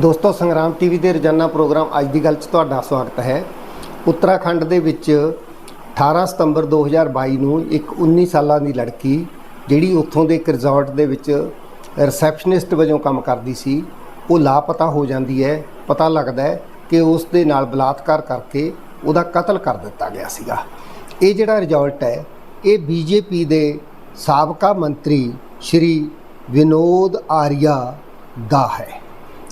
ਦੋਸਤੋ, ਸੰਗਰਾਮ ਟੀਵੀ ਦੇ ਰੋਜ਼ਾਨਾ ਪ੍ਰੋਗਰਾਮ ਅੱਜ ਦੀ ਗੱਲ 'ਚ ਤੁਹਾਡਾ ਸਵਾਗਤ ਹੈ। ਉੱਤਰਾਖੰਡ ਦੇ ਵਿੱਚ 18 ਸਤੰਬਰ 2022 ਨੂੰ ਇੱਕ 19 ਸਾਲਾਂ ਦੀ ਲੜਕੀ, ਜਿਹੜੀ ਉੱਥੋਂ ਦੇ ਇੱਕ ਰਿਜ਼ੋਰਟ ਦੇ ਵਿੱਚ ਰਿਸੈਪਸ਼ਨਿਸਟ ਵਜੋਂ ਕੰਮ ਕਰਦੀ ਸੀ, ਉਹ ਲਾਪਤਾ ਹੋ ਜਾਂਦੀ ਹੈ। ਪਤਾ ਲੱਗਦਾ ਹੈ ਕਿ ਉਸ ਦੇ ਨਾਲ ਬਲਾਤਕਾਰ ਕਰਕੇ ਉਹਦਾ ਕਤਲ ਕਰ ਦਿੱਤਾ ਗਿਆ ਸੀਗਾ। ਇਹ ਜਿਹੜਾ ਰਿਜ਼ੋਰਟ ਹੈ, ਇਹ ਬੀਜੇਪੀ ਦੇ ਸਾਬਕਾ ਮੰਤਰੀ ਸ਼੍ਰੀ ਵਿਨੋਦ ਆਰੀਆ ਦਾ ਹੈ।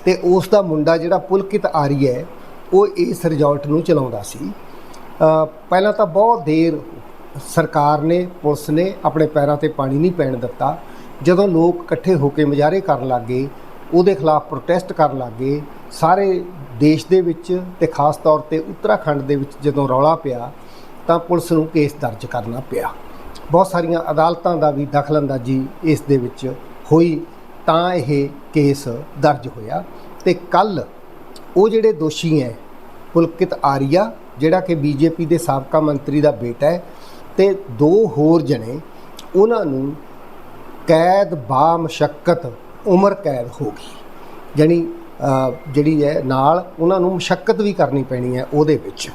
ਤੇ ਉਸ ਦਾ ਮੁੰਡਾ ਜਿਹੜਾ ਪੁਲਕਿਤ ਆਰੀ ਹੈ, ਉਹ ਇਸ ਰਿਜ਼ੋਰਟ ਨੂੰ ਚਲਾਉਂਦਾ ਸੀ। ਪਹਿਲਾਂ ਤਾਂ ਬਹੁਤ ਦੇਰ ਸਰਕਾਰ ਨੇ, ਪੁਲਿਸ ਨੇ ਆਪਣੇ ਪੈਰਾਂ ਤੇ ਪਾਣੀ ਨਹੀਂ ਪੈਣ ਦਿੱਤਾ। ਜਦੋਂ ਲੋਕ ਇਕੱਠੇ ਹੋ ਕੇ ਮੁਜ਼ਾਹਰੇ ਕਰਨ ਲੱਗੇ ਉਹਦੇ ਖਿਲਾਫ ਪ੍ਰੋਟੈਸਟ ਕਰਨ ਲੱਗੇ ਸਾਰੇ ਦੇਸ਼ ਦੇ ਵਿੱਚ ਤੇ ਖਾਸ ਤੌਰ ਤੇ ਉੱਤਰਾਖੰਡ ਦੇ ਵਿੱਚ ਜਦੋਂ ਰੌਲਾ ਪਿਆ, ਤਾਂ ਪੁਲਿਸ ਨੂੰ ਕੇਸ ਦਰਜ ਕਰਨਾ ਪਿਆ। ਬਹੁਤ ਸਾਰੀਆਂ ਅਦਾਲਤਾਂ ਦਾ ਵੀ ਦਖਲਅੰਦਾਜ਼ੀ ਇਸ ਦੇ ਵਿੱਚ ਹੋਈ ਤਾਂ ਇਹ ਕੇਸ ਦਰਜ ਹੋਇਆ। ਤੇ ਕੱਲ ਉਹ ਜਿਹੜੇ ਦੋਸ਼ੀ ਹੈ ਪੁਲਕਿਤ ਆਰੀਆ, ਜਿਹੜਾ ਕਿ ਬੀਜੇਪੀ ਦੇ ਸਾਬਕਾ ਮੰਤਰੀ ਦਾ ਬੇਟਾ ਹੈ ਤੇ ਦੋ ਹੋਰ ਜਣੇ, ਉਹਨਾਂ ਨੂੰ ਕੈਦ ਬਾ ਮਸ਼ੱਕਤ ਉਮਰ ਕੈਦ ਹੋ ਗਈ। ਜਾਣੀ ਜਿਹੜੀ ਹੈ ਨਾਲ ਉਹਨਾਂ ਨੂੰ ਮਸ਼ੱਕਤ ਵੀ ਕਰਨੀ ਪੈਣੀ ਹੈ ਉਹਦੇ ਵਿੱਚ।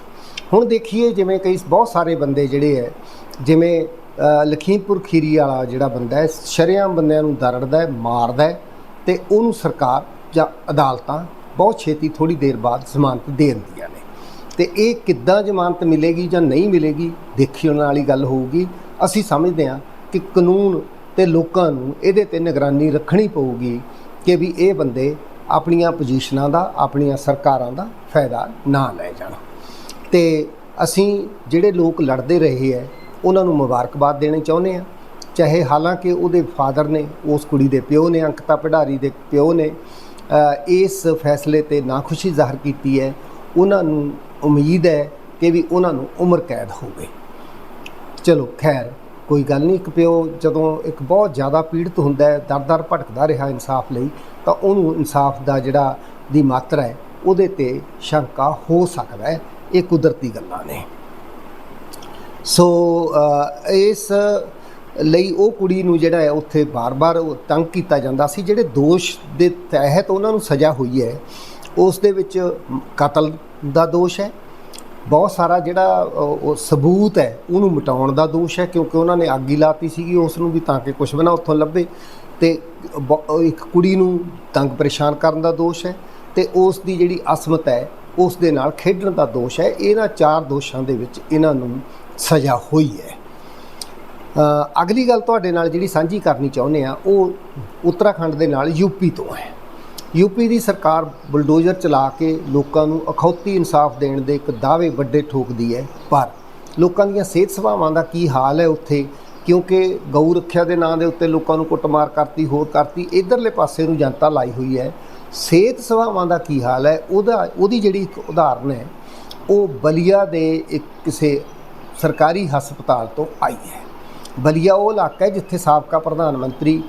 ਹੁਣ ਦੇਖੀਏ ਜਿਵੇਂ ਕਈ ਬਹੁਤ ਸਾਰੇ ਬੰਦੇ ਜਿਹੜੇ ਹੈ ਜਿਵੇਂ ਲਖੀਮਪੁਰ ਖੀਰੀ ਵਾਲਾ ਜਿਹੜਾ ਬੰਦਾ ਹੈ, ਸ਼ਰੇਆਮ ਬੰਦਿਆਂ ਨੂੰ ਦਰੜਦਾ ਹੈ, ਮਾਰਦਾ ਹੈ ਤੇ ਉਹਨੂੰ ਸਰਕਾਰ ਜਾਂ ਅਦਾਲਤਾਂ ਬਹੁਤ ਛੇਤੀ ਥੋੜੀ ਦੇਰ ਬਾਅਦ ਜ਼ਮਾਨਤ ਦੇ ਦਿੰਦੀਆਂ ਨੇ। ਤੇ ਇਹ ਕਿੱਦਾਂ ਜ਼ਮਾਨਤ ਮਿਲੇਗੀ ਜਾਂ ਨਹੀਂ ਮਿਲੇਗੀ ਦੇਖਣ ਵਾਲੀ ਗੱਲ ਹੋਊਗੀ। ਅਸੀਂ ਸਮਝਦੇ ਹਾਂ ਕਿ ਕਾਨੂੰਨ ਤੇ ਲੋਕਾਂ ਨੂੰ ਇਹਦੇ ਤੇ ਨਿਗਰਾਨੀ ਰੱਖਣੀ ਪਊਗੀ ਕਿ ਵੀ ਇਹ ਬੰਦੇ ਆਪਣੀਆਂ ਪੋਜੀਸ਼ਨਾਂ ਦਾ, ਆਪਣੀਆਂ ਸਰਕਾਰਾਂ ਦਾ ਫਾਇਦਾ ਨਾ ਲੈ ਜਾਣ। ਤੇ ਅਸੀਂ ਜਿਹੜੇ ਲੋਕ ਲੜਦੇ ਰਹੇ ਹੈ ਉਹਨਾਂ ਨੂੰ ਮੁਬਾਰਕਬਾਦ ਦੇਣੀ ਚਾਹੁੰਦੇ ਆ। ਚਾਹੇ ਹਾਲਾਂਕਿ ਉਹਦੇ ਫਾਦਰ ਨੇ, ਉਸ ਕੁੜੀ ਦੇ ਪਿਓ ਨੇ, ਅੰਕਤਾ ਪੜਾਰੀ ਦੇ ਪਿਓ ਨੇ ਇਸ ਫੈਸਲੇ ਤੇ ਨਾਖੁਸ਼ੀ ਜ਼ਾਹਰ ਕੀਤੀ ਹੈ। ਉਹਨਾਂ ਨੂੰ ਉਮੀਦ ਹੈ ਕਿ ਵੀ ਉਹਨਾਂ ਨੂੰ ਉਮਰ ਕੈਦ ਹੋਵੇ। ਚਲੋ ਖੈਰ, ਕੋਈ ਗੱਲ ਨਹੀਂ, ਇੱਕ ਪਿਓ ਜਦੋਂ ਇੱਕ ਬਹੁਤ ਜ਼ਿਆਦਾ ਪੀੜਤ ਹੁੰਦਾ ਹੈ, ਦਰ-ਦਰ ਭਟਕਦਾ ਰਿਹਾ ਇਨਸਾਫ ਲਈ, ਤਾਂ ਉਹਨੂੰ ਇਨਸਾਫ ਦਾ ਜਿਹੜਾ ਦੀ ਮਾਤਰਾ ਹੈ, ਉਹਦੇ ਤੇ ਸ਼ੰਕਾ ਹੋ ਸਕਦਾ ਹੈ। ਇਹ ਕੁਦਰਤੀ ਗੱਲਾਂ ਨੇ। ਸੋ ਇਸ ਲਈ ਉਹ ਕੁੜੀ ਨੂੰ ਜਿਹੜਾ ਹੈ, ਉੱਥੇ ਬਾਰ-ਬਾਰ ਤੰਗ ਕੀਤਾ ਜਾਂਦਾ ਸੀ, ਜਿਹੜੇ ਦੋਸ਼ ਦੇ ਤਹਿਤ ਉਹਨਾਂ ਨੂੰ ਸਜ਼ਾ ਹੋਈ ਹੈ, ਉਸ ਦੇ ਵਿੱਚ ਕਤਲ ਦਾ ਦੋਸ਼ ਹੈ। ਬਹੁਤ ਸਾਰਾ ਜਿਹੜਾ ਉਹ ਸਬੂਤ ਹੈ, ਉਹਨੂੰ ਮਿਟਾਉਣ ਦਾ ਦੋਸ਼ ਹੈ, ਕਿਉਂਕਿ ਉਹਨਾਂ ਨੇ ਅੱਗ ਹੀ ਲਾਤੀ ਸੀਗੀ, ਉਸ ਨੂੰ ਵੀ ਤਾਂ ਕਿ ਕੁਝ ਬਣਾ ਉੱਥੋਂ ਲੱਭੇ। ਤੇ ਬ- ਇੱਕ ਕੁੜੀ ਨੂੰ ਤੰਗ ਪਰੇਸ਼ਾਨ ਕਰਨ ਦਾ ਦੋਸ਼ ਹੈ ਤੇ ਉਸ ਦੀ ਜਿਹੜੀ ਅਸਮਤ ਹੈ, ਉਸ ਦੇ ਨਾਲ ਖੇਡਣ ਦਾ ਦੋਸ਼ ਹੈ। ਇਹਨਾਂ ਚਾਰ ਦੋਸ਼ਾਂ ਦੇ ਵਿੱਚ ਇਹਨਾਂ ਨੂੰ ਸਜ਼ਾ ਹੋਈ ਹੈ। ਅਗਲੀ ਗੱਲ ਤੁਹਾਡੇ ਨਾਲ ਜਿਹੜੀ ਸਾਂਝੀ ਕਰਨੀ ਚਾਹੁੰਦੇ ਆ ਉਹ ਉੱਤਰਾਖੰਡ ਦੇ ਨਾਲ ਯੂਪੀ ਤੋਂ ਹੈ। ਯੂਪੀ ਦੀ ਸਰਕਾਰ ਬੁਲਡੋਜ਼ਰ ਚਲਾ ਕੇ ਲੋਕਾਂ ਨੂੰ ਅਖੌਤੀ ਇਨਸਾਫ ਦੇਣ ਦੇ ਇੱਕ ਦਾਅਵੇ ਵੱਡੇ ਠੋਕਦੀ ਹੈ, ਪਰ ਲੋਕਾਂ ਦੀਆਂ ਸਿਹਤ ਸੇਵਾਵਾਂ ਦਾ ਕੀ ਹਾਲ ਹੈ ਉੱਥੇ? ਕਿਉਂਕਿ ਗਊ ਰੱਖਿਆ ਦੇ ਨਾਂ ਦੇ ਉੱਤੇ ਲੋਕਾਂ ਨੂੰ ਕੁੱਟਮਾਰ ਕਰਤੀ, ਹੋਰ ਕਰਤੀ, ਇਧਰਲੇ ਪਾਸੇ ਨੂੰ ਜਨਤਾ ਲਾਈ ਹੋਈ ਹੈ। ਸਿਹਤ ਸੇਵਾਵਾਂ ਦਾ ਕੀ ਹਾਲ ਹੈ? ਉਹਦਾ, ਉਹਦੀ ਜਿਹੜੀ ਇੱਕ ਉਦਾਹਰਨ ਹੈ, ਉਹ ਬਲੀਆ ਦੇ ਇੱਕ ਕਿਸੇ ਸਰਕਾਰੀ ਹਸਪਤਾਲ ਤੋਂ ਆਈ ਹੈ। ਬਲੀਆ ਉਹ ਇਲਾਕਾ ਹੈ ਜਿੱਥੇ ਸਾਬਕਾ ਪ੍ਰਧਾਨ ਮੰਤਰੀ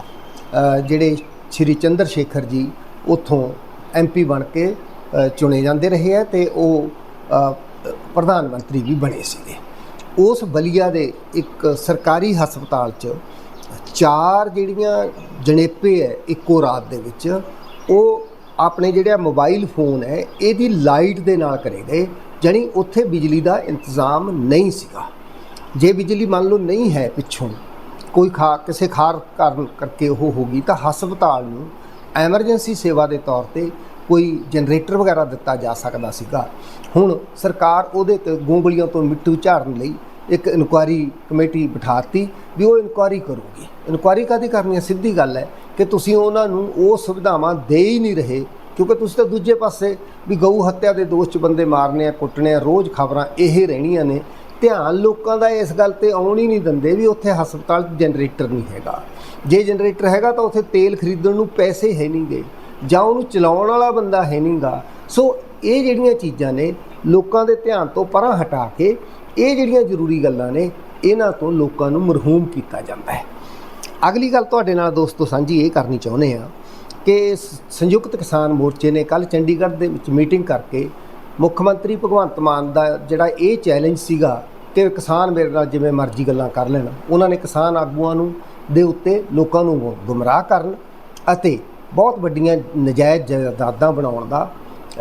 ਜਿਹੜੇ ਸ਼੍ਰੀ ਚੰਦਰ ਸ਼ੇਖਰ ਜੀ ਉੱਥੋਂ ਐਮਪੀ ਬਣ ਕੇ ਚੁਣੇ ਜਾਂਦੇ ਰਹੇ ਹੈ ਤੇ ਉਹ ਪ੍ਰਧਾਨ ਮੰਤਰੀ ਵੀ ਬਣੇ ਸੀਗੇ। ਉਸ ਬਲੀਆ ਦੇ ਇੱਕ ਸਰਕਾਰੀ ਹਸਪਤਾਲ 'ਚ ਚਾਰ ਜਿਹੜੀਆਂ ਜਣੇਪੇ ਹੈ ਇੱਕੋ ਰਾਤ ਦੇ ਵਿੱਚ, ਉਹ ਆਪਣੇ ਜਿਹੜਾ ਮੋਬਾਈਲ ਫੋਨ ਹੈ, ਇਹਦੀ ਲਾਈਟ ਦੇ ਨਾਲ ਕਰੇ ਗਏ। ਜਾਣੀ ਉੱਥੇ ਬਿਜਲੀ ਦਾ ਇੰਤਜ਼ਾਮ ਨਹੀਂ ਸੀਗਾ। ਜੇ ਬਿਜਲੀ ਮੰਨ ਲਓ ਨਹੀਂ ਹੈ ਪਿੱਛੋਂ, ਕੋਈ ਖਾ, ਕਿਸੇ ਖਾਰ ਕਾਰਨ ਕਰਕੇ ਉਹ ਹੋ ਗਈ, ਤਾਂ ਹਸਪਤਾਲ ਨੂੰ ਐਮਰਜੈਂਸੀ ਸੇਵਾ ਦੇ ਤੌਰ ਤੇ ਕੋਈ ਜਨਰੇਟਰ ਵਗੈਰਾ ਦਿੱਤਾ ਜਾ ਸਕਦਾ ਸੀਗਾ। ਹੁਣ ਸਰਕਾਰ ਉਹਦੇ ਤੇ ਗੋਂਗਲੀਆਂ ਤੋਂ ਮਿੱਟੂ ਝਾੜਨ ਲਈ ਇੱਕ ਇਨਕੁਆਰੀ ਕਮੇਟੀ ਬਿਠਾਤੀ ਵੀ ਉਹ ਇਨਕੁਆਰੀ ਕਰੂਗੀ। ਇਨਕੁਆਰੀ ਕਾਦੀ ਕਰਨੀ ਹੈ? ਸਿੱਧੀ ਗੱਲ ਹੈ ਕਿ ਤੁਸੀਂ ਉਹਨਾਂ ਨੂੰ ਉਹ ਸੁਵਿਧਾਵਾਂ ਦੇ ਹੀ ਨਹੀਂ ਰਹੇ ਕਿਉਂਕਿ ਤੁਸੀਂ ਤਾਂ ਦੂਜੇ ਪਾਸੇ ਵੀ ਗਊ ਹੱਤਿਆ ਦੇ ਦੋਸ਼ 'ਚ ਬੰਦੇ ਮਾਰਨੇ ਆ, ਕੁੱਟਣੇ ਆ, ਰੋਜ਼ ਖਬਰਾਂ ਇਹ ਰਹਿਣੀਆਂ ਨੇ। ਧਿਆਨ ਲੋਕਾਂ ਦਾ ਇਸ ਗੱਲ ਤੇ ਆਉਣ ਹੀ ਨਹੀਂ ਦਿੰਦੇ ਵੀ ਉੱਥੇ ਹਸਪਤਾਲ 'ਚ ਜਨਰੇਟਰ ਨਹੀਂ ਹੈਗਾ। ਜੇ ਜਨਰੇਟਰ ਹੈਗਾ ਤਾਂ ਉੱਥੇ ਤੇਲ ਖਰੀਦਣ ਨੂੰ ਪੈਸੇ ਹੈ ਨਹੀਂਗੇ ਜਾਂ ਉਹਨੂੰ ਚਲਾਉਣ ਵਾਲਾ ਬੰਦਾ ਹੈ ਨਹੀਂਗਾ ਸੋ ਇਹ ਜਿਹੜੀਆਂ ਚੀਜ਼ਾਂ ਨੇ ਲੋਕਾਂ ਦੇ ਧਿਆਨ ਤੋਂ ਪਰਾਂ ਹਟਾ ਕੇ ਇਹ ਜਿਹੜੀਆਂ ਜ਼ਰੂਰੀ ਗੱਲਾਂ ਨੇ, ਇਹਨਾਂ ਤੋਂ ਲੋਕਾਂ ਨੂੰ ਮਰਹੂਮ ਕੀਤਾ ਜਾਂਦਾ ਹੈ। ਅਗਲੀ ਗੱਲ ਤੁਹਾਡੇ ਨਾਲ ਦੋਸਤੋ ਸਾਂਝੀ ਇਹ ਕਰਨੀ ਚਾਹੁੰਦੇ ਆ ਕਿ ਸੰਯੁਕਤ ਕਿਸਾਨ ਮੋਰਚੇ ਨੇ ਕੱਲ ਚੰਡੀਗੜ੍ਹ ਦੇ ਵਿੱਚ ਮੀਟਿੰਗ ਕਰਕੇ ਮੁੱਖ ਮੰਤਰੀ ਭਗਵੰਤ ਮਾਨ ਦਾ ਜਿਹੜਾ ਇਹ ਚੈਲੰਜ ਸੀਗਾ ਕਿ ਕਿਸਾਨ ਮੇਰੇ ਨਾਲ ਜਿਵੇਂ ਮਰਜ਼ੀ ਗੱਲਾਂ ਕਰ ਲੈਣ, ਉਹਨਾਂ ਨੇ ਕਿਸਾਨ ਆਗੂਆਂ ਨੂੰ ਦੇ ਉੱਤੇ ਲੋਕਾਂ ਨੂੰ ਗੁੰਮਰਾਹ ਕਰਨ ਅਤੇ ਬਹੁਤ ਵੱਡੀਆਂ ਨਜਾਇਜ਼ ਜਾਇਦਾਦਾਂ ਬਣਾਉਣ ਦਾ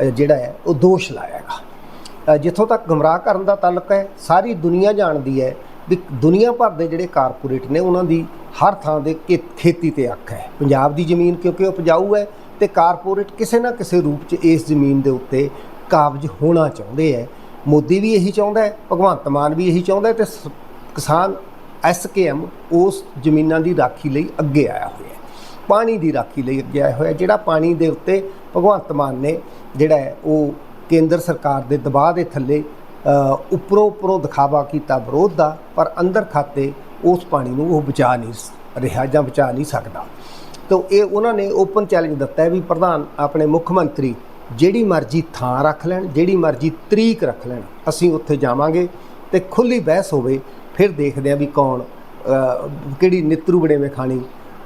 ਜਿਹੜਾ ਹੈ, ਉਹ ਦੋਸ਼ ਲਾਇਆ ਹੈਗਾ। ਜਿੱਥੋਂ ਤੱਕ ਗੁੰਮਰਾਹ ਕਰਨ ਦਾ ਤਾਲੁਕ ਹੈ, ਸਾਰੀ ਦੁਨੀਆ ਜਾਣਦੀ ਹੈ ਵੀ ਦੁਨੀਆ ਭਰ ਦੇ ਜਿਹੜੇ ਕਾਰਪੋਰੇਟ ਨੇ, ਉਹਨਾਂ ਦੀ ਹਰ ਥਾਂ ਦੇ ਖੇ- ਖੇਤੀ ਤੇ ਅੱਖ ਹੈ। ਪੰਜਾਬ ਦੀ ਜ਼ਮੀਨ ਕਿਉਂਕਿ ਉਪਜਾਊ ਹੈ ਤੇ ਕਾਰਪੋਰੇਟ ਕਿਸੇ ਨਾ ਕਿਸੇ ਰੂਪ 'ਚ ਇਸ ਜ਼ਮੀਨ ਦੇ ਉੱਤੇ ਕਾਬਜ ਹੋਣਾ ਚਾਹੁੰਦੇ ਹੈ। ਮੋਦੀ ਵੀ ਇਹੀ ਚਾਹੁੰਦਾ ਹੈ, ਭਗਵੰਤ ਮਾਨ ਵੀ ਇਹੀ ਚਾਹੁੰਦਾ ਹੈ ਤੇ ਸ- ਕਿਸਾਨ ਐਸਕੇਐਮ ਉਸ ਜ਼ਮੀਨਾਂ ਦੀ ਰਾਖੀ ਲਈ ਅੱਗੇ ਆਇਆ ਹੋਇਆ ਹੈ। ਪਾਣੀ ਦੀ ਰਾਖੀ ਲਈ ਅੱਗੇ ਆਇਆ ਹੋਇਆ ਜਿਹੜਾ ਪਾਣੀ ਦੇ ਉੱਤੇ ਭਗਵੰਤ ਮਾਨ ਨੇ ਜਿਹੜਾ ਉਹ ਕੇਂਦਰ ਸਰਕਾਰ ਦੇ ਦਬਾਅ ਦੇ ਥੱਲੇ ਉੱਪਰੋਂ ਉੱਪਰੋਂ ਦਿਖਾਵਾ ਕੀਤਾ ਵਿਰੋਧ ਦਾ ਪਰ ਅੰਦਰ ਖਾਤੇ ਉਸ ਪਾਣੀ ਨੂੰ ਉਹ ਬਚਾ ਨਹੀਂ ਰਿਹਾ ਜਾਂ ਬਚਾ ਨਹੀਂ ਸਕਦਾ। ਤਾਂ ਇਹ ਉਹਨਾਂ ਨੇ ਓਪਨ ਚੈਲੰਜ ਦਿੱਤਾ ਵੀ ਪ੍ਰਧਾਨ ਆਪਣੇ ਮੁੱਖ ਮੰਤਰੀ ਜਿਹੜੀ ਮਰਜ਼ੀ ਥਾਂ ਰੱਖ ਲੈਣ ਜਿਹੜੀ ਮਰਜ਼ੀ ਤਰੀਕ ਰੱਖ ਲੈਣ ਅਸੀਂ ਉੱਥੇ ਜਾਵਾਂਗੇ ਤੇ ਖੁੱਲੀ ਬਹਿਸ ਹੋਵੇ ਫਿਰ ਦੇਖਦੇ ਹਾਂ ਵੀ ਕੌਣ ਅ, ਕਿਹੜੀ ਨਿੱਤਰੂ ਬੜੇਵੇਂ ਖਾਣੀ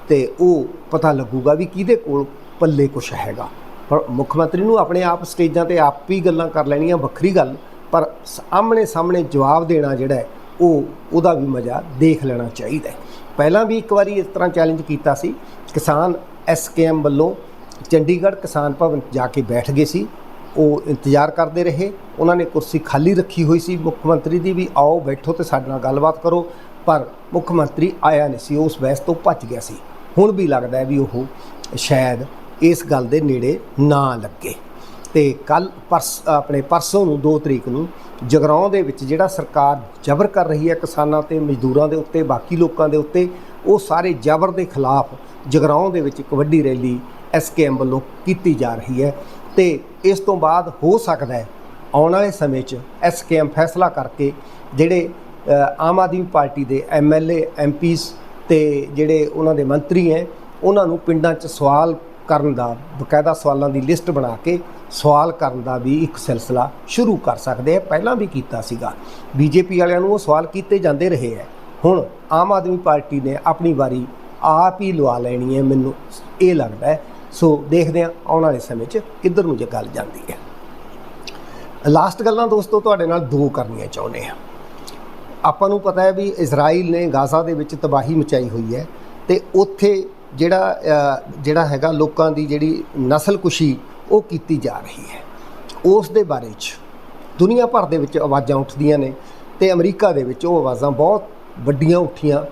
ਤੇ ਉਹ ਪਤਾ ਲੱਗੂਗਾ ਵੀ ਕਿਹਦੇ ਕੋਲ ਪੱਲੇ ਕੁਛ ਹੈਗਾ। ਪਰ ਮੁੱਖ ਮੰਤਰੀ ਨੂੰ ਆਪਣੇ ਆਪ ਸਟੇਜਾਂ ਤੇ ਆਪ ਹੀ ਗੱਲਾਂ ਕਰ ਲੈਣੀਆਂ ਵੱਖਰੀ ਗੱਲ ਪਰ ਸਾਹਮਣੇ ਸਾਹਮਣੇ ਜਵਾਬ ਦੇਣਾ ਜਿਹੜਾ ਉਹ ਉਹਦਾ ਵੀ ਮਜ਼ਾ ਦੇਖ ਲੈਣਾ ਚਾਹੀਦਾ ਪਹਿਲਾਂ ਵੀ ਇੱਕ ਵਾਰੀ ਇਸ ਤਰ੍ਹਾਂ ਚੈਲੰਜ ਕੀਤਾ ਸੀ, ਕਿਸਾਨ ਐਸਕੇਐਮ ਵੱਲੋਂ ਚੰਡੀਗੜ੍ਹ ਕਿਸਾਨ ਭਵਨ ਜਾ ਕੇ ਬੈਠ ਗਏ ਸੀ। ਉਹ ਇੰਤਜ਼ਾਰ ਕਰਦੇ ਰਹੇ। ਉਹਨਾਂ ਨੇ ਕੁਰਸੀ ਖਾਲੀ ਰੱਖੀ ਹੋਈ ਸੀ। ਮੁੱਖ ਮੰਤਰੀ ਦੀ ਵੀ ਆਓ ਬੈਠੋ ਤੇ ਸਾਡੇ ਨਾਲ ਗੱਲਬਾਤ ਕਰੋ। ਪਰ ਮੁੱਖ ਮੰਤਰੀ ਆਇਆ ਨਹੀਂ ਸੀ। ਉਸ ਬਹਿਸ ਤੋਂ ਭੱਜ ਗਿਆ ਸੀ। ਹੁਣ ਵੀ ਲੱਗਦਾ ਹੈ ਵੀ ਉਹ ਸ਼ਾਇਦ ਇਸ ਗੱਲ ਦੇ ਨੇੜੇ ਨਾ ਲੱਗੇ। ਤੇ ਕੱਲ ਪਰਸ, ਆਪਣੇ ਪਰਸੋਂ ਨੂੰ 2 ਤਰੀਕ ਨੂੰ ਜਗਰਾਉਂ ਦੇ ਵਿੱਚ ਜਿਹੜਾ ਸਰਕਾਰ ਜ਼ਬਰ ਕਰ ਰਹੀ ਹੈ ਕਿਸਾਨਾਂ ਤੇ ਮਜ਼ਦੂਰਾਂ ਦੇ ਉੱਤੇ, ਬਾਕੀ ਲੋਕਾਂ ਦੇ ਉੱਤੇ, ਉਹ ਸਾਰੇ ਜ਼ਬਰ ਦੇ ਖਿਲਾਫ ਜਗਰਾਉਂ ਦੇ ਵਿੱਚ ਇੱਕ ਵੱਡੀ ਰੈਲੀ ਐਸਕੇਐਮ ਵੱਲੋਂ ਕੀਤੀ ਜਾ ਰਹੀ ਹੈ। ਤੇ ਇਸ ਤੋਂ ਬਾਅਦ ਹੋ ਸਕਦਾ ਹੈ ਆਉਣ ਵਾਲੇ ਸਮੇਂ 'ਚ ਐਸਕੇਐਮ ਫੈਸਲਾ ਕਰਕੇ ਜਿਹੜੇ ਆਮ ਆਦਮੀ ਪਾਰਟੀ ਦੇ ਐਮਐਲਏ ਐਮਪੀਸ ਤੇ ਜਿਹੜੇ ਉਹਨਾਂ ਦੇ ਮੰਤਰੀ ਹੈ, ਉਹਨਾਂ ਨੂੰ ਪਿੰਡਾਂ 'ਚ ਸਵਾਲ ਕਰਨ ਦਾ, ਬਕਾਇਦਾ ਸਵਾਲਾਂ ਦੀ ਲਿਸਟ ਬਣਾ ਕੇ ਸਵਾਲ ਕਰਨ ਦਾ ਵੀ ਇੱਕ ਸਿਲਸਿਲਾ ਸ਼ੁਰੂ ਕਰ ਸਕਦੇ ਆ। ਪਹਿਲਾਂ ਵੀ ਕੀਤਾ ਸੀਗਾ। ਬੀਜੇਪੀ ਵਾਲਿਆਂ ਨੂੰ ਉਹ ਸਵਾਲ ਕੀਤੇ ਜਾਂਦੇ ਰਹੇ ਹੈ ਹੁਣ ਆਮ ਆਦਮੀ ਪਾਰਟੀ ਨੇ ਆਪਣੀ ਵਾਰੀ ਆਪ ਹੀ ਲਵਾ ਲੈਣੀ ਹੈ, ਮੈਨੂੰ ਇਹ ਲੱਗਦਾ ਸੋ ਦੇਖਦੇ ਹਾਂ ਆਉਣ ਵਾਲੇ ਸਮੇਂ 'ਚ ਕਿੱਧਰ ਨੂੰ ਜੇ ਗੱਲ ਜਾਂਦੀ ਹੈ। ਲਾਸਟ ਗੱਲਾਂ ਦੋਸਤੋ ਤੁਹਾਡੇ ਨਾਲ ਦੋ ਕਰਨੀਆਂ ਚਾਹੁੰਦੇ ਹਾਂ। ਆਪਾਂ ਨੂੰ ਪਤਾ ਹੈ ਵੀ ਇਜ਼ਰਾਈਲ ਨੇ ਗਾਜ਼ਾ ਦੇ ਵਿੱਚ ਤਬਾਹੀ ਮਚਾਈ ਹੋਈ ਹੈ ਤੇ ਉੱਥੇ ਜਿਹੜਾ ਜਿਹੜਾ ਹੈਗਾ ਲੋਕਾਂ ਦੀ ਜਿਹੜੀ ਨਸਲਕੁਸ਼ੀ ਉਹ ਕੀਤੀ ਜਾ ਰਹੀ ਹੈ। ਉਸ ਦੇ ਬਾਰੇ 'ਚ ਦੁਨੀਆ ਭਰ ਦੇ ਵਿੱਚ ਆਵਾਜ਼ਾਂ ਉੱਠਦੀਆਂ ਨੇ ਤੇ ਅਮਰੀਕਾ ਦੇ ਵਿੱਚ ਉਹ ਆਵਾਜ਼ਾਂ ਬਹੁਤ ਵੱਡੀਆਂ ਉੱਠੀਆਂ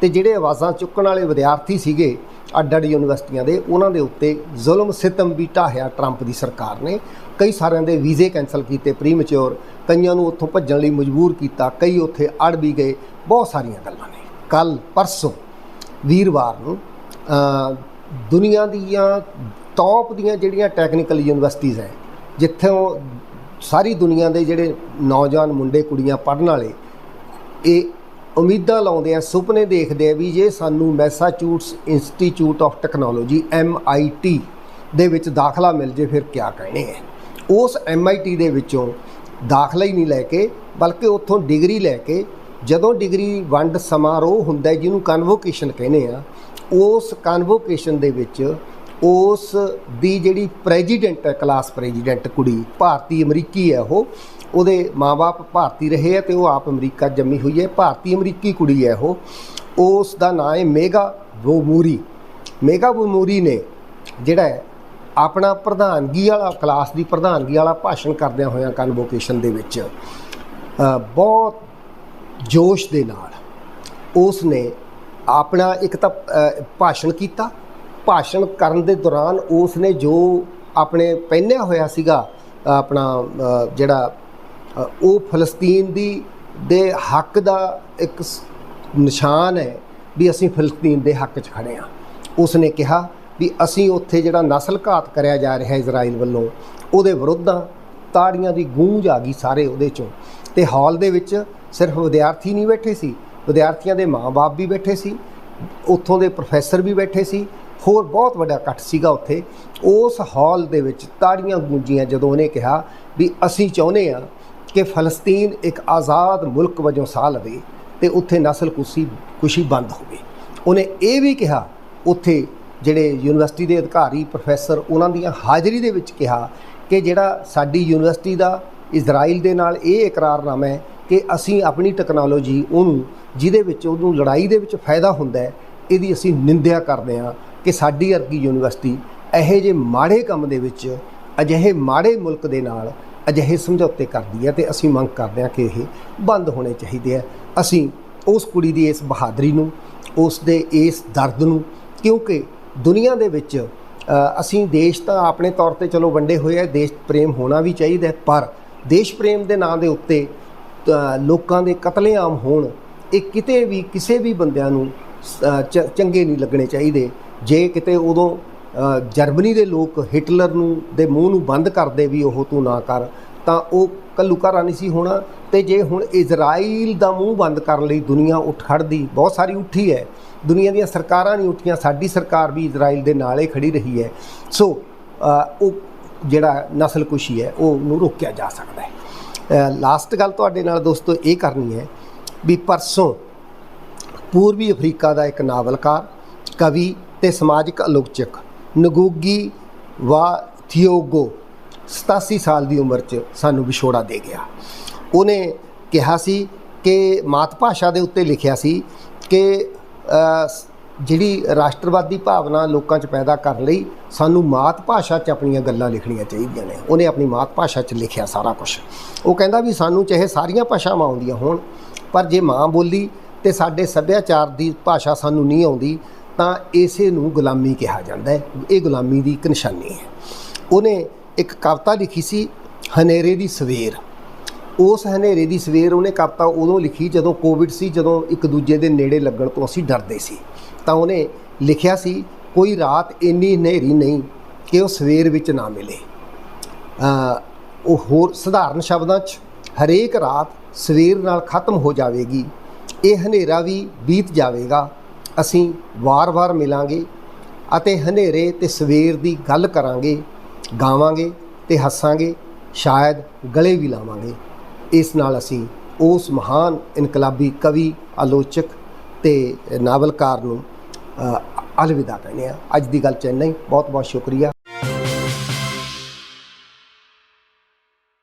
ਤੇ ਜਿਹੜੇ ਆਵਾਜ਼ਾਂ ਚੁੱਕਣ ਵਾਲੇ ਵਿਦਿਆਰਥੀ ਸੀਗੇ ਅੱਡ ਅੱਡ ਯੂਨੀਵਰਸਿਟੀਆਂ ਦੇ, ਉਹਨਾਂ ਦੇ ਉੱਤੇ ਜ਼ੁਲਮ, ਸਿਤਮ ਵੀ ਢਾਹਿਆ ਟਰੰਪ ਦੀ ਸਰਕਾਰ ਨੇ। ਕਈ ਸਾਰਿਆਂ ਦੇ ਵੀਜ਼ੇ ਕੈਨਸਲ ਕੀਤੇ ਪ੍ਰੀਮੈਚੁਰ ਕਈਆਂ ਨੂੰ ਉੱਥੋਂ ਭੱਜਣ ਲਈ ਮਜਬੂਰ ਕੀਤਾ, ਕਈ ਉੱਥੇ ਅੜ ਵੀ ਗਏ, ਬਹੁਤ ਸਾਰੀਆਂ ਗੱਲਾਂ ਨੇ। ਕੱਲ ਪਰਸੋਂ ਵੀਰਵਾਰ ਨੂੰ ਦੁਨੀਆ ਦੀਆਂ ਟੌਪ ਦੀਆਂ ਜਿਹੜੀਆਂ ਟੈਕਨੀਕਲ ਯੂਨੀਵਰਸਿਟੀਆਂ ਹੈ, ਜਿੱਥੋਂ ਸਾਰੀ ਦੁਨੀਆ ਦੇ ਜਿਹੜੇ ਨੌਜਵਾਨ ਮੁੰਡੇ, ਕੁੜੀਆਂ ਪੜ੍ਹਨ ਵਾਲੇ, ਇਹ ਉਮੀਦਾਂ ਲਾਉਂਦੇ ਆ, ਸੁਪਨੇ ਦੇਖਦੇ ਆ ਵੀ ਜੇ ਸਾਨੂੰ Massachusetts Institute of Technology MIT ਦੇ ਵਿੱਚ ਦਾਖਲਾ ਮਿਲ ਜੇ, ਫਿਰ ਕੀ ਕਹਿਣੇ ਹੈ ਉਸ MIT ਦੇ ਵਿੱਚੋਂ ਦਾਖਲਾ ਹੀ ਨਹੀਂ ਲੈ ਕੇ, ਬਲਕਿ ਉੱਥੋਂ ਡਿਗਰੀ ਲੈ ਕੇ, ਜਦੋਂ ਡਿਗਰੀ ਵੰਡ ਸਮਾਰੋਹ ਹੁੰਦਾ ਜਿਹਨੂੰ ਕਨਵੋਕੇਸ਼ਨ ਕਹਿੰਦੇ ਆ, ਉਸ ਕਨਵੋਕੇਸ਼ਨ ਦੇ ਵਿੱਚ ਉਸ ਦੀ ਜਿਹੜੀ ਪ੍ਰੈਜ਼ੀਡੈਂਟ ਹੈ, ਕਲਾਸ ਪ੍ਰੈਜ਼ੀਡੈਂਟ ਕੁੜੀ, ਭਾਰਤੀ ਅਮਰੀਕੀ ਹੈ ਉਹ, ਉਹਦੇ ਮਾਪੇ ਭਾਰਤੀ ਰਹੇ ਹੈ ਤੇ ਉਹ ਆਪ ਅਮਰੀਕਾ ਜੰਮੀ ਹੋਈ ਹੈ। ਭਾਰਤੀ ਅਮਰੀਕੀ ਕੁੜੀ ਹੈ ਉਹ। ਉਸ ਦਾ ਨਾਮ ਹੈ ਮੇਗਾ ਵੋਮੂਰੀ। ਮੇਗਾ ਵੋਮੂਰੀ ਨੇ ਜਿਹੜਾ ਆਪਣਾ ਪ੍ਰਧਾਨਗੀ ਵਾਲਾ, ਕਲਾਸ ਦੀ ਪ੍ਰਧਾਨਗੀ ਵਾਲਾ ਭਾਸ਼ਣ ਕਰਦਿਆਂ ਹੋਇਆਂ ਕਨਵੋਕੇਸ਼ਨ ਦੇ ਵਿੱਚ ਬਹੁਤ ਜੋਸ਼ ਦੇ ਨਾਲ ਉਸ ਨੇ ਆਪਣਾ ਇੱਕ ਤਾਂ ਭਾਸ਼ਣ ਕੀਤਾ ਭਾਸ਼ਣ ਕਰਨ ਦੇ ਦੌਰਾਨ ਉਸ ਨੇ ਜੋ ਆਪਣੇ ਪਹਿਨਿਆ ਹੋਇਆ ਸੀਗਾ ਆਪਣਾ ਜਿਹੜਾ ਉਹ ਫਲਸਤੀਨ ਦੀ, ਦੇ ਹੱਕ ਦਾ ਇੱਕ ਨਿਸ਼ਾਨ ਹੈ ਵੀ ਅਸੀਂ ਫਲਸਤੀਨ ਦੇ ਹੱਕ 'ਚ ਖੜੇ ਹਾਂ। ਉਸ ਨੇ ਕਿਹਾ ਵੀ ਅਸੀਂ ਉੱਥੇ ਜਿਹੜਾ ਨਸਲ ਘਾਤ ਕਰਿਆ ਜਾ ਰਿਹਾ ਇਜ਼ਰਾਈਲ ਵੱਲੋਂ, ਉਹਦੇ ਵਿਰੁੱਧਾਂ ਤਾੜੀਆਂ ਦੀ ਗੂੰਜ ਆ ਗਈ ਸਾਰੇ ਉਹਦੇ ਚੋਂ। ਤੇ ਹਾਲ ਦੇ ਵਿੱਚ ਸਿਰਫ ਵਿਦਿਆਰਥੀ ਨਹੀਂ ਬੈਠੇ ਸੀ, ਵਿਦਿਆਰਥੀਆਂ ਦੇ ਮਾਪੇ ਵੀ ਬੈਠੇ ਸੀ, ਉੱਥੋਂ ਦੇ ਪ੍ਰੋਫੈਸਰ ਵੀ ਬੈਠੇ ਸੀ ਹੋਰ ਬਹੁਤ ਵੱਡਾ ਇਕੱਠ ਸੀਗਾ ਉੱਥੇ। ਉਸ ਹਾਲ ਦੇ ਵਿੱਚ ਤਾੜੀਆਂ ਗੂੰਜੀਆਂ ਜਦੋਂ ਉਹਨੇ ਕਿਹਾ ਵੀ ਅਸੀਂ ਚਾਹੁੰਦੇ ਹਾਂ ਕਿ ਫਲਸਤੀਨ ਇੱਕ ਆਜ਼ਾਦ ਮੁਲਕ ਵਜੋਂ ਸਾਹ ਲਵੇ ਤੇ ਉੱਥੇ ਨਸਲ ਕੁਸ਼ੀ ਖੁਸ਼ੀ ਬੰਦ ਹੋਵੇ। ਉਹਨੇ ਇਹ ਵੀ ਕਿਹਾ, ਉੱਥੇ ਜਿਹੜੇ ਯੂਨੀਵਰਸਿਟੀ ਦੇ ਅਧਿਕਾਰੀ, ਪ੍ਰੋਫੈਸਰ, ਉਹਨਾਂ ਦੀਆਂ ਹਾਜ਼ਰੀ ਦੇ ਵਿੱਚ ਕਿਹਾ ਕਿ ਜਿਹੜਾ ਸਾਡੀ ਯੂਨੀਵਰਸਿਟੀ ਦਾ ਇਜ਼ਰਾਈਲ ਦੇ ਨਾਲ ਇਹ ਇਕਰਾਰਨਾਮਾ ਹੈ ਕਿ ਅਸੀਂ ਆਪਣੀ ਟੈਕਨੋਲੋਜੀ ਉਹਨੂੰ ਜਿਹਦੇ ਵਿੱਚ ਉਹਨੂੰ ਲੜਾਈ ਦੇ ਵਿੱਚ ਫਾਇਦਾ ਹੁੰਦਾ ਹੈ, ਇਹਦੀ ਅਸੀਂ ਨਿੰਦਿਆ ਕਰਦੇ ਹਾਂ। ਕਿ ਸਾਡੀ ਵਰਗੀ ਯੂਨੀਵਰਸਿਟੀ ਇਹੋ ਜਿਹੇ ਮਾੜੇ ਕੰਮ ਦੇ ਵਿੱਚ ਅਜਿਹੇ ਮਾੜੇ ਮੁਲਕ ਦੇ ਨਾਲ ਅਜਿਹੇ ਸਮਝੌਤੇ ਕਰਦੀ ਹੈ ਤੇ ਅਸੀਂ ਮੰਗ ਕਰਦੇ ਹਾਂ ਕਿ ਇਹ ਬੰਦ ਹੋਣੇ ਚਾਹੀਦੇ ਆ। ਅਸੀਂ ਉਸ ਕੁੜੀ ਦੀ ਇਸ ਬਹਾਦਰੀ ਨੂੰ, ਉਸ ਦੇ ਇਸ ਦਰਦ ਨੂੰ, ਕਿਉਂਕਿ ਦੁਨੀਆ ਦੇ ਵਿੱਚ ਅਸੀਂ ਦੇਸ਼ ਤਾਂ ਆਪਣੇ ਤੌਰ ਤੇ ਚਲੋ ਵੰਡੇ ਹੋਏ ਆ, ਦੇਸ਼ ਪ੍ਰੇਮ ਹੋਣਾ ਵੀ ਚਾਹੀਦਾ ਪਰ ਦੇਸ਼ ਪ੍ਰੇਮ ਦੇ ਨਾਂ ਦੇ ਉੱਤੇ ਲੋਕਾਂ ਦੇ ਕਤਲੇਆਮ ਹੋਣ, ਇਹ ਕਿਤੇ ਵੀ, ਕਿਸੇ ਵੀ ਬੰਦਿਆਂ ਨੂੰ ਚੰਗੇ ਨਹੀਂ ਲੱਗਣੇ ਚਾਹੀਦੇ। ਜੇ ਕਿਤੇ ਉਦੋਂ ਜਰਮਨੀ ਦੇ ਲੋਕ ਹਿਟਲਰ ਨੂੰ, ਦੇ ਮੂੰਹ ਨੂੰ ਬੰਦ ਕਰਦੇ ਵੀ ਉਹ ਤੂੰ ਨਾ ਕਰ, ਤਾਂ ਉਹ ਕੱਲੂਕਾਰਾ ਨਹੀਂ ਸੀ ਹੋਣਾ। ਤੇ ਜੇ ਹੁਣ ਇਜ਼ਰਾਈਲ ਦਾ ਮੂੰਹ ਬੰਦ ਕਰਨ ਲਈ ਦੁਨੀਆ ਉੱਠ ਖੜਦੀ, ਬਹੁਤ ਸਾਰੀ ਉੱਠੀ ਹੈ। ਦੁਨੀਆ ਦੀਆਂ ਸਰਕਾਰਾਂ ਨਹੀਂ ਉੱਠੀਆਂ, ਸਾਡੀ ਸਰਕਾਰ ਵੀ ਇਜ਼ਰਾਈਲ ਦੇ ਨਾਲ ਹੀ ਖੜੀ ਰਹੀ ਹੈ। ਸੋ ਉਹ ਜਿਹੜਾ ਨਸਲਕੁਸ਼ੀ ਹੈ, ਉਹ ਨੂੰ ਰੋਕਿਆ ਜਾ ਸਕਦਾ ਹੈ। ਲਾਸਟ ਗੱਲ ਤੁਹਾਡੇ ਨਾਲ ਦੋਸਤੋ ਇਹ ਕਰਨੀ ਹੈ ਵੀ ਪਰਸੋਂ ਪੂਰਬੀ ਅਫਰੀਕਾ ਦਾ ਇੱਕ ਨਾਵਲਕਾਰ, ਕਵੀ ਤੇ ਸਮਾਜਿਕ ਆਲੋਚਕ, ਨਗੂਗੀ ਵਾ ਥਿਓਗੋ 87 ਸਾਲ ਦੀ ਉਮਰ 'ਚ ਸਾਨੂੰ ਵਿਛੋੜਾ ਦੇ ਗਿਆ। ਉਹਨੇ ਕਿਹਾ ਸੀ ਕਿ ਮਾਤ ਭਾਸ਼ਾ ਦੇ ਉੱਤੇ ਲਿਖਿਆ ਸੀ ਕਿ ਜਿਹੜੀ ਰਾਸ਼ਟਰਵਾਦੀ ਭਾਵਨਾ ਲੋਕਾਂ 'ਚ ਪੈਦਾ ਕਰਨ ਲਈ ਸਾਨੂੰ ਮਾਤ ਭਾਸ਼ਾ 'ਚ ਆਪਣੀਆਂ ਗੱਲਾਂ ਲਿਖਣੀਆਂ ਚਾਹੀਦੀਆਂ ਨੇ। ਉਹਨੇ ਆਪਣੀ ਮਾਤ ਭਾਸ਼ਾ 'ਚ ਲਿਖਿਆ ਸਾਰਾ ਕੁਝ ਉਹ ਕਹਿੰਦਾ ਵੀ ਸਾਨੂੰ ਚਾਹੇ ਸਾਰੀਆਂ ਭਾਸ਼ਾਵਾਂ ਆਉਂਦੀਆਂ ਹੋਣ, ਪਰ ਜੇ ਮਾਂ ਬੋਲੀ ਤੇ ਸਾਡੇ ਸੱਭਿਆਚਾਰ ਦੀ ਭਾਸ਼ਾ ਸਾਨੂੰ ਨਹੀਂ ਆਉਂਦੀ ਤਾਂ ਇਸੇ ਨੂੰ ਗੁਲਾਮੀ ਕਿਹਾ ਜਾਂਦਾ ਹੈ। ਇਹ ਗੁਲਾਮੀ ਦੀ ਇੱਕ ਨਿਸ਼ਾਨੀ ਹੈ। ਉਹਨੇ ਇੱਕ ਕਵਿਤਾ ਲਿਖੀ ਸੀ ਹਨੇਰੇ ਦੀ ਸਵੇਰ। ਉਸ ਹਨੇਰੇ ਦੀ ਸਵੇਰ ਉਹਨੇ ਕਵਿਤਾ ਉਦੋਂ ਲਿਖੀ ਜਦੋਂ ਕੋਵਿਡ ਸੀ ਜਦੋਂ ਇੱਕ ਦੂਜੇ ਦੇ ਨੇੜੇ ਲੱਗਣ ਤੋਂ ਅਸੀਂ ਡਰਦੇ ਸੀ। ਤਾਂ ਉਹਨੇ ਲਿਖਿਆ ਸੀ ਕੋਈ ਰਾਤ ਇੰਨੀ ਹਨੇਰੀ ਨਹੀਂ ਕਿ ਉਹ ਸਵੇਰ ਵਿੱਚ ਨਾ ਮਿਲੇ। ਅ, ਉਹ ਹੋਰ ਸਧਾਰਨ ਸ਼ਬਦਾਂ 'ਚ ਹਰੇਕ ਰਾਤ ਸਵੇਰ ਨਾਲ ਖਤਮ ਹੋ ਜਾਵੇਗੀ ਇਹ ਹਨੇਰਾ ਵੀ ਬੀਤ ਜਾਵੇਗਾ। ਅਸੀਂ ਵਾਰ-ਵਾਰ ਮਿਲਾਂਗੇ ਅਤੇ ਹਨੇਰੇ ਤੇ ਸਵੇਰ ਦੀ ਗੱਲ ਕਰਾਂਗੇ, ਗਾਵਾਂਗੇ ਤੇ ਹੱਸਾਂਗੇ, ਸ਼ਾਇਦ ਗਲੇ ਵੀ ਲਾਵਾਂਗੇ। ਇਸ ਨਾਲ ਅਸੀਂ ਉਸ ਮਹਾਨ ਇਨਕਲਾਬੀ ਕਵੀ, ਆਲੋਚਕ ਤੇ ਨਾਵਲਕਾਰ ਨੂੰ ਅਲਵਿਦਾ ਕਹਿੰਦੇ ਆ ਅੱਜ ਦੀ ਗੱਲ ਚ ਇੰਨਾ ਹੀ। ਬਹੁਤ ਬਹੁਤ ਸ਼ੁਕਰੀਆ।